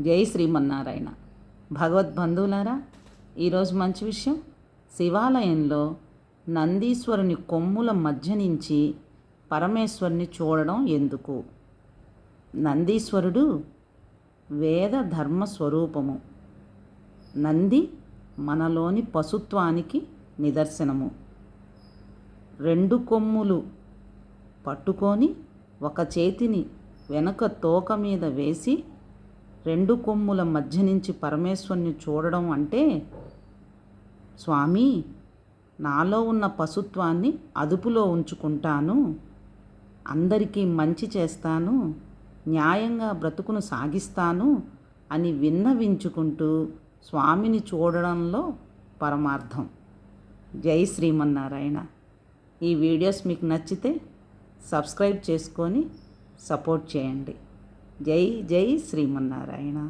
జై శ్రీమన్నారాయణ. భగవద్బంధువులారా ఈరోజు మంచి విషయం. శివాలయంలో నందీశ్వరుని కొమ్ముల మధ్య నుంచి పరమేశ్వరుని చూడడం ఎందుకు? నందీశ్వరుడు వేద ధర్మ స్వరూపము. నంది మనలోని పశుత్వానికి నిదర్శనము. రెండు కొమ్ములు పట్టుకొని ఒక చేతిని వెనక తోక మీద వేసి రెండు కొమ్ముల మధ్య నుంచి పరమేశ్వరుని చూడడం అంటే స్వామి నాలో ఉన్న పశుత్వాన్ని అదుపులో ఉంచుకుంటాను. అందరికీ మంచి చేస్తాను. న్యాయంగా బ్రతుకును సాగిస్తాను అని విన్నవించుకుంటూ స్వామిని చూడడంలో పరమార్థం. జై శ్రీమన్నారాయణ. ఈ వీడియోస్ మీకు నచ్చితే సబ్స్క్రైబ్ చేసుకొని సపోర్ట్ చేయండి. జై జై శ్రీమన్నారాయణ.